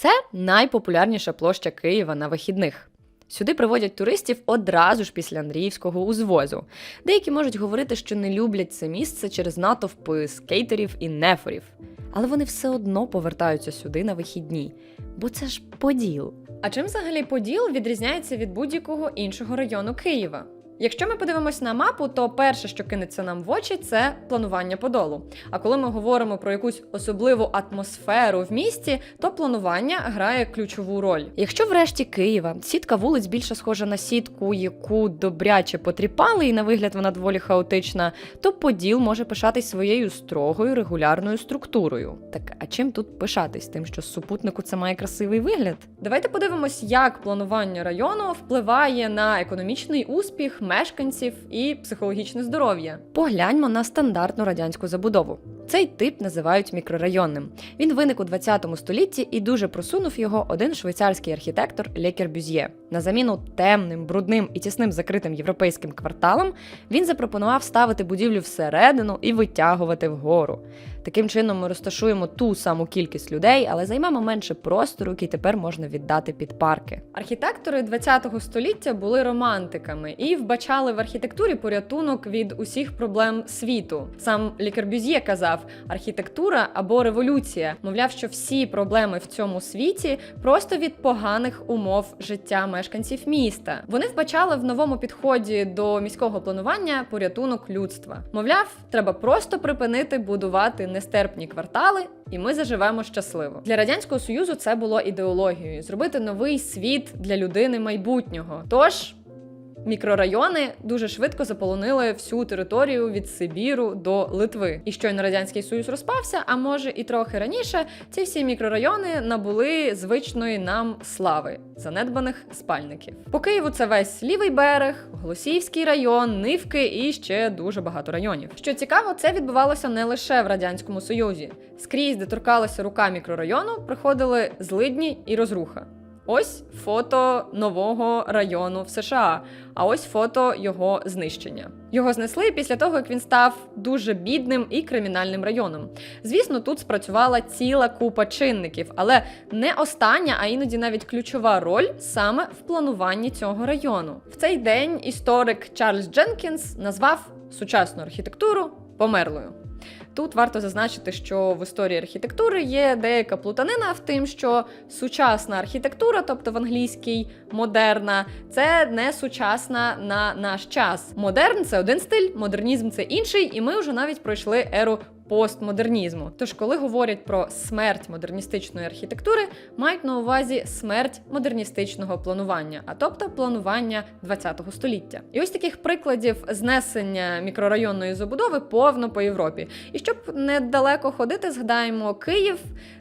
Це найпопулярніша площа Києва на вихідних. Сюди приводять туристів одразу ж після Андріївського узвозу. Деякі можуть говорити, що не люблять це місце через натовпи скейтерів і нефорів. Але вони все одно повертаються сюди на вихідні, бо це ж поділ. А чим взагалі поділ відрізняється від будь-якого іншого району Києва? Якщо ми подивимось на мапу, то перше, що кинеться нам в очі, це планування подолу. А коли ми говоримо про якусь особливу атмосферу в місті, то планування грає ключову роль. Якщо врешті Києва сітка вулиць більше схожа на сітку, яку добряче потріпали, і на вигляд вона доволі хаотична, то поділ може пишатись своєю строгою регулярною структурою. Так а чим тут пишатись? Тим, що супутнику це має красивий вигляд? Давайте подивимось, як планування району впливає на економічний успіх мешканців і психологічне здоров'я. Погляньмо на стандартну радянську забудову. Цей тип називають мікрорайонним. Він виник у 20 столітті і дуже просунув його один швейцарський архітектор Ле Корбюзьє. На заміну темним, брудним і тісним закритим європейським кварталам він запропонував ставити будівлю всередину і витягувати вгору. Таким чином ми розташуємо ту саму кількість людей, але займемо менше простору, який тепер можна віддати під парки. Архітектори 20 століття були романтиками і вбачали в архітектурі порятунок від усіх проблем світу. Сам Ле Корбюзьє казав: архітектура або революція. Мовляв, що всі проблеми в цьому світі просто від поганих умов життя мешканців міста. Вони вбачали в новому підході до міського планування порятунок людства. Мовляв, треба просто припинити будувати нестерпні квартали, і ми заживемо щасливо. Для радянського союзу це було ідеологією зробити новий світ для людини майбутнього. Тож. Мікрорайони дуже швидко заполонили всю територію від Сибіру до Литви. І щойно радянський союз розпався, а може і трохи раніше, ці всі мікрорайони набули звичної нам слави занедбаних спальників. По Києву це весь лівий берег, Голосіївський район, Нивки і ще дуже багато районів. Що цікаво, це відбувалося не лише в радянському союзі. Скрізь, де торкалася рука мікрорайону, приходили злидні і розруха. Ось фото нового району в США, а ось фото його знищення. Його знесли після того, як він став дуже бідним і кримінальним районом. Звісно, тут спрацювала ціла купа чинників, але не остання, а іноді навіть ключова роль саме в плануванні цього району. В цей день історик Чарльз Дженкінс назвав сучасну архітектуру померлою. Тут варто зазначити, що в історії архітектури є деяка плутанина в тим, що сучасна архітектура, тобто в англійській модерна, це не сучасна на наш час. Модерн це один стиль, модернізм це інший, і ми вже навіть пройшли еру. Постмодернізму. Тож, коли говорять про смерть модерністичної архітектури, мають на увазі смерть модерністичного планування, а тобто планування ХХ століття. І ось таких прикладів знесення мікрорайонної забудови повно по Європі. І щоб недалеко ходити, згадаємо Київ.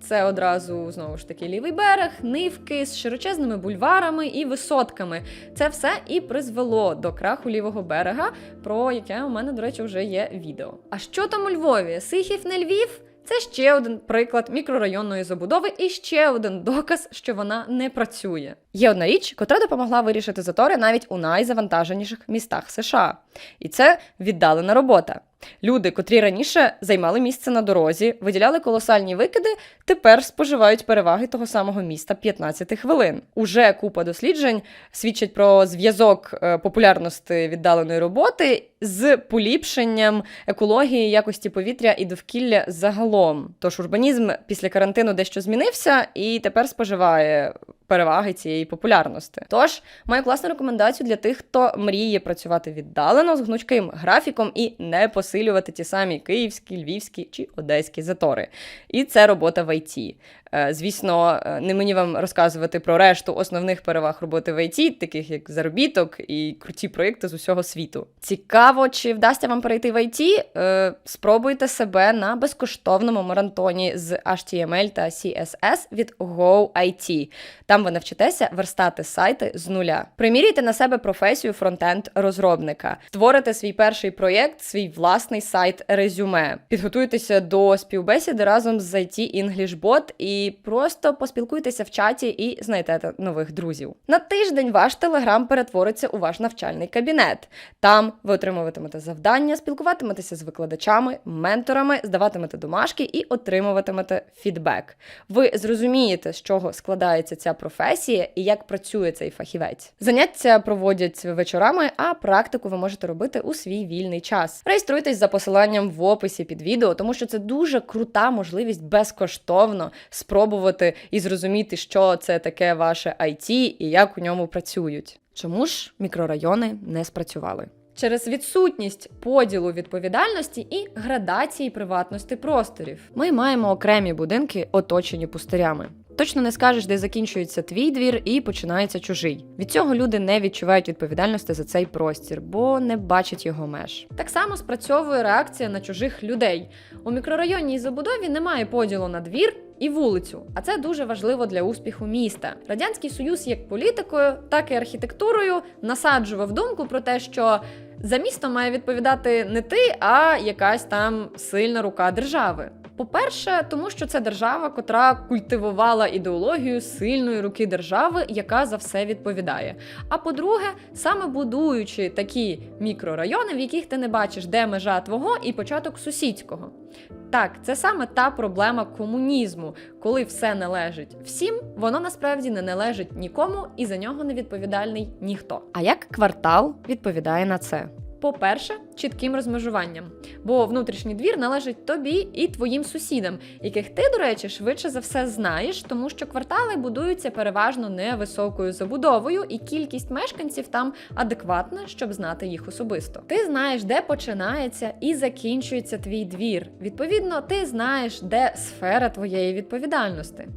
Це одразу знову ж таки лівий берег, нивки з широчезними бульварами і висотками. Це все і призвело до краху лівого берега, про яке у мене, до речі, вже є відео. А що там у Львові? Сихів на Львів? Це ще один приклад мікрорайонної забудови і ще один доказ, що вона не працює. Є одна річ, котра допомогла вирішити затори навіть у найзавантаженіших містах США, і це віддалена робота. Люди, котрі раніше займали місце на дорозі, виділяли колосальні викиди, тепер споживають переваги того самого міста 15 хвилин. Уже купа досліджень свідчить про зв'язок е, популярності віддаленої роботи з поліпшенням екології, якості повітря і довкілля загалом. Тож урбанізм після карантину дещо змінився і тепер споживає. Переваги цієї популярності. Тож маю класну рекомендацію для тих, хто мріє працювати віддалено з гнучким графіком і не посилювати ті самі київські, львівські чи одеські затори. І це робота в ІТ. Е, Звісно, е, не мені вам розказувати про решту основних переваг роботи в ІТ, таких як заробіток і круті проекти з усього світу. Цікаво, чи вдасться вам перейти в ІТ? Е, Спробуйте себе на безкоштовному маратоні з HTML та CSS від GoIT. Там ви навчитеся верстати сайти з нуля. Примірюйте на себе професію фронтенд-розробника, створите свій перший проєкт, свій власний сайт резюме, підготуйтеся до співбесіди разом з IT English Bot і і просто поспілкуйтеся в чаті і знайдете нових друзів. На тиждень ваш телеграм перетвориться у ваш навчальний кабінет. Там ви отримуватимете завдання, спілкуватиметеся з викладачами, менторами, здаватимете домашки і отримуватимете фідбек. Ви зрозумієте, з чого складається ця професія і як працює цей фахівець. Заняття проводять вечорами, а практику ви можете робити у свій вільний час. Реєструйтесь за посиланням в описі під відео, тому що це дуже крута можливість безкоштовно спробувати і зрозуміти, що це таке ваше IT і як у ньому працюють. Чому ж мікрорайони не спрацювали? Через відсутність поділу відповідальності і градації приватності просторів. Ми маємо окремі будинки, оточені пустирями. Точно не скажеш, де закінчується твій двір і починається чужий. Від цього люди не відчувають відповідальності за цей простір, бо не бачать його меж. Так само спрацьовує реакція на чужих людей. У мікрорайонній забудові немає поділу на двір. І вулицю, а це дуже важливо для успіху міста. Радянський Союз, як політикою, так і архітектурою насаджував думку про те, що за місто має відповідати не ти, а якась там сильна рука держави. По-перше, тому що це держава, котра культивувала ідеологію сильної руки держави, яка за все відповідає. А по-друге, саме будуючи такі мікрорайони, в яких ти не бачиш, де межа твого і початок сусідського. Так, це саме та проблема комунізму, коли все належить всім, воно насправді не належить нікому і за нього не відповідальний ніхто. А як квартал відповідає на це? По-перше, чітким розмежуванням, бо внутрішній двір належить тобі і твоїм сусідам, яких ти, до речі, швидше за все знаєш, тому що квартали будуються переважно невисокою забудовою, і кількість мешканців там адекватна, щоб знати їх особисто. Ти знаєш, де починається і закінчується твій двір. Відповідно, ти знаєш, де сфера твоєї відповідальності.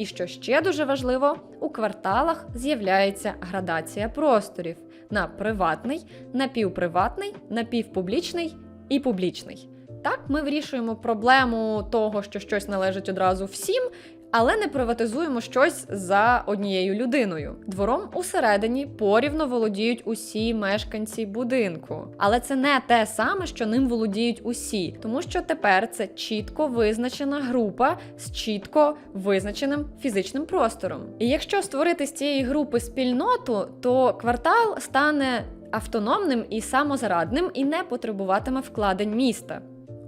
І що ще дуже важливо, у кварталах з'являється градація просторів на приватний, напівприватний, напівпублічний і публічний. Так, ми вирішуємо проблему того, що щось належить одразу всім, але не приватизуємо щось за однією людиною. Двором усередині порівно володіють усі мешканці будинку. Але це не те саме, що ним володіють усі, тому що тепер це чітко визначена група з чітко визначеним фізичним простором. І якщо створити з цієї групи спільноту, то квартал стане автономним і самозарадним і не потребуватиме вкладень міста.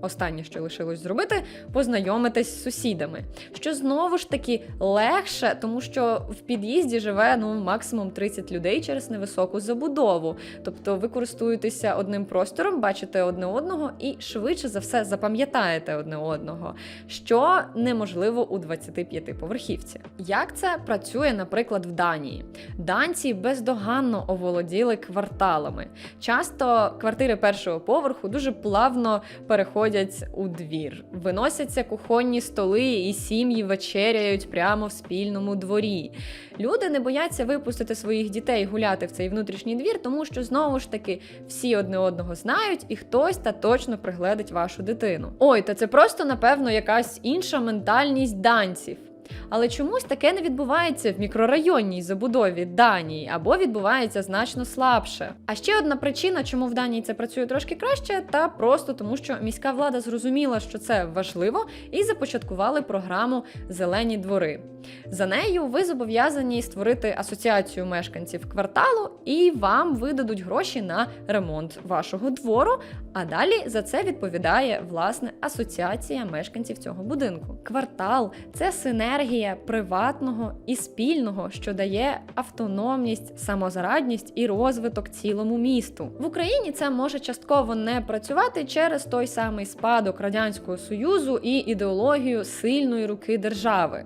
Останнє, що лишилось зробити, познайомитись з сусідами. Що знову ж таки легше, тому що в під'їзді живе ну максимум 30 людей через невисоку забудову. Тобто ви користуєтеся одним простором, бачите одне одного і швидше за все запам'ятаєте одне одного, що неможливо у 25-поверхівці. Як це працює, наприклад, в Данії? Данці бездоганно оволоділи кварталами. Часто квартири першого поверху дуже плавно переходять у двір, виносяться кухонні столи і сім'ї вечеряють прямо в спільному дворі. Люди не бояться випустити своїх дітей гуляти в цей внутрішній двір, тому що знову ж таки всі одне одного знають, і хтось та точно пригледить вашу дитину. Ой, та це просто напевно якась інша ментальність данців. Але чомусь таке не відбувається в мікрорайонній забудові Данії або відбувається значно слабше. А ще одна причина, чому в Данії це працює трошки краще, та просто тому, що міська влада зрозуміла, що це важливо, і започаткували програму Зелені двори. За нею ви зобов'язані створити асоціацію мешканців кварталу, і вам видадуть гроші на ремонт вашого двору. А далі за це відповідає власне асоціація мешканців цього будинку. Квартал це синергія приватного і спільного, що дає автономність, самозарадність і розвиток цілому місту. В Україні це може частково не працювати через той самий спадок радянського союзу і ідеологію сильної руки держави.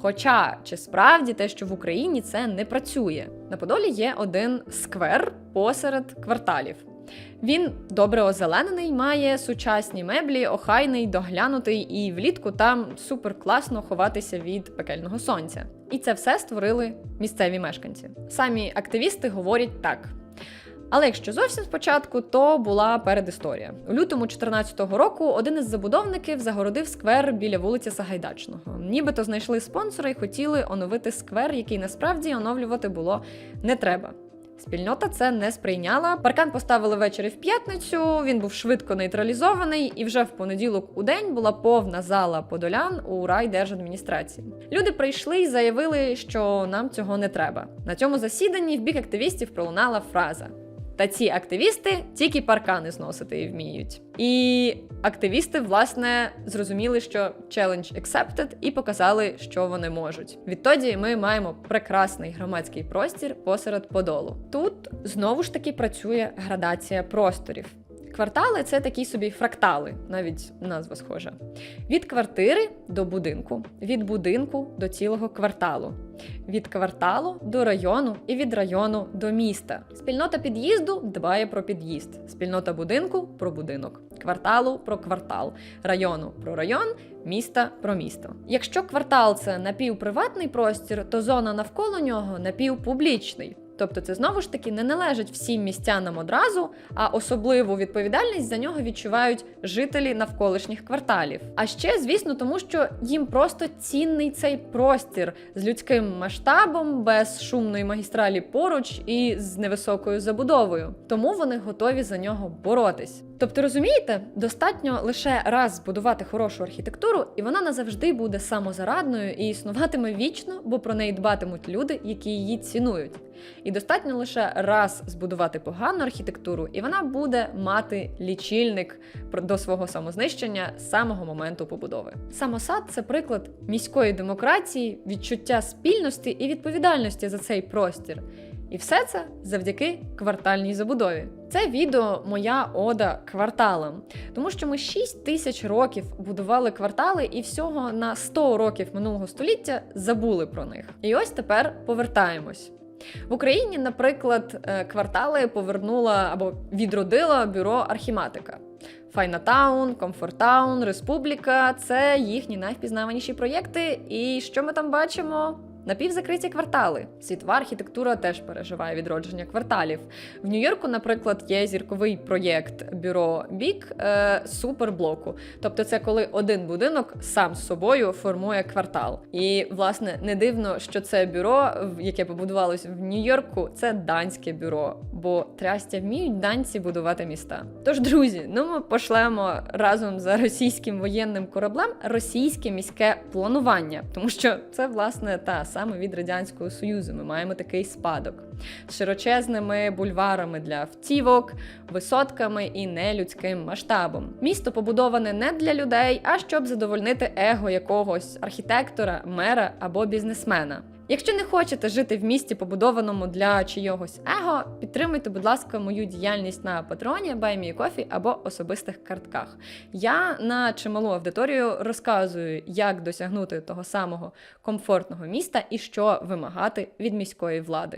Хоча чи справді те, що в Україні це не працює? На Подолі є один сквер посеред кварталів. Він добре озеленений, має сучасні меблі, охайний, доглянутий, і влітку там супер класно ховатися від пекельного сонця. І це все створили місцеві мешканці. Самі активісти говорять так. Але якщо зовсім спочатку, то була передісторія. У лютому 2014 року один із забудовників загородив сквер біля вулиці Сагайдачного. Нібито знайшли спонсора і хотіли оновити сквер, який насправді оновлювати було не треба. Спільнота це не сприйняла. Паркан поставили ввечері в п'ятницю. Він був швидко нейтралізований, і вже в понеділок у день була повна зала подолян у райдержадміністрації. Люди прийшли і заявили, що нам цього не треба. На цьому засіданні в бік активістів пролунала фраза. Та ці активісти тільки паркани зносити і вміють. І активісти, власне, зрозуміли, що challenge accepted і показали, що вони можуть. Відтоді ми маємо прекрасний громадський простір посеред подолу. Тут знову ж таки працює градація просторів. Квартали це такі собі фрактали, навіть назва схожа. Від квартири до будинку, від будинку до цілого кварталу, від кварталу до району і від району до міста. Спільнота під'їзду дбає про під'їзд, спільнота будинку про будинок, кварталу про квартал, району про район, міста про місто. Якщо квартал це напівприватний простір, то зона навколо нього напівпублічний. Тобто це знову ж таки не належить всім містянам одразу, а особливу відповідальність за нього відчувають жителі навколишніх кварталів. А ще, звісно, тому що їм просто цінний цей простір з людським масштабом, без шумної магістралі поруч і з невисокою забудовою. Тому вони готові за нього боротись. Тобто, розумієте, достатньо лише раз збудувати хорошу архітектуру, і вона назавжди буде самозарадною і існуватиме вічно, бо про неї дбатимуть люди, які її цінують. І достатньо лише раз збудувати погану архітектуру, і вона буде мати лічильник до свого самознищення з самого моменту побудови. Самосад це приклад міської демократії, відчуття спільності і відповідальності за цей простір. І все це завдяки квартальній забудові. Це відео моя ода кварталам, тому що ми 6 тисяч років будували квартали і всього на 100 років минулого століття забули про них. І ось тепер повертаємось. В Україні, наприклад, е, квартали повернула або відродила бюро архіматика. Файнатаун, Комфортаун, Республіка це їхні найвпізнаваніші проєкти. І що ми там бачимо? Напівзакриті квартали. Світова архітектура теж переживає відродження кварталів. В Нью-Йорку, наприклад, є зірковий проєкт бюро Бік е, суперблоку. Тобто, це коли один будинок сам з собою формує квартал. І власне не дивно, що це бюро, яке побудувалось в Нью-Йорку, це данське бюро, бо трястя вміють данці будувати міста. Тож, друзі, ну ми пошлемо разом за російським воєнним кораблем російське міське планування, тому що це власне та саме від радянського союзу. Ми маємо такий спадок з широчезними бульварами для автівок, висотками і нелюдським масштабом. Місто побудоване не для людей, а щоб задовольнити его якогось архітектора, мера або бізнесмена. Якщо не хочете жити в місті, побудованому для чийогось его, підтримуйте, будь ласка, мою діяльність на патроні, BuyMeCoffee або особистих картках. Я на чималу аудиторію розказую, як досягнути того самого комфортного міста і що вимагати від міської влади.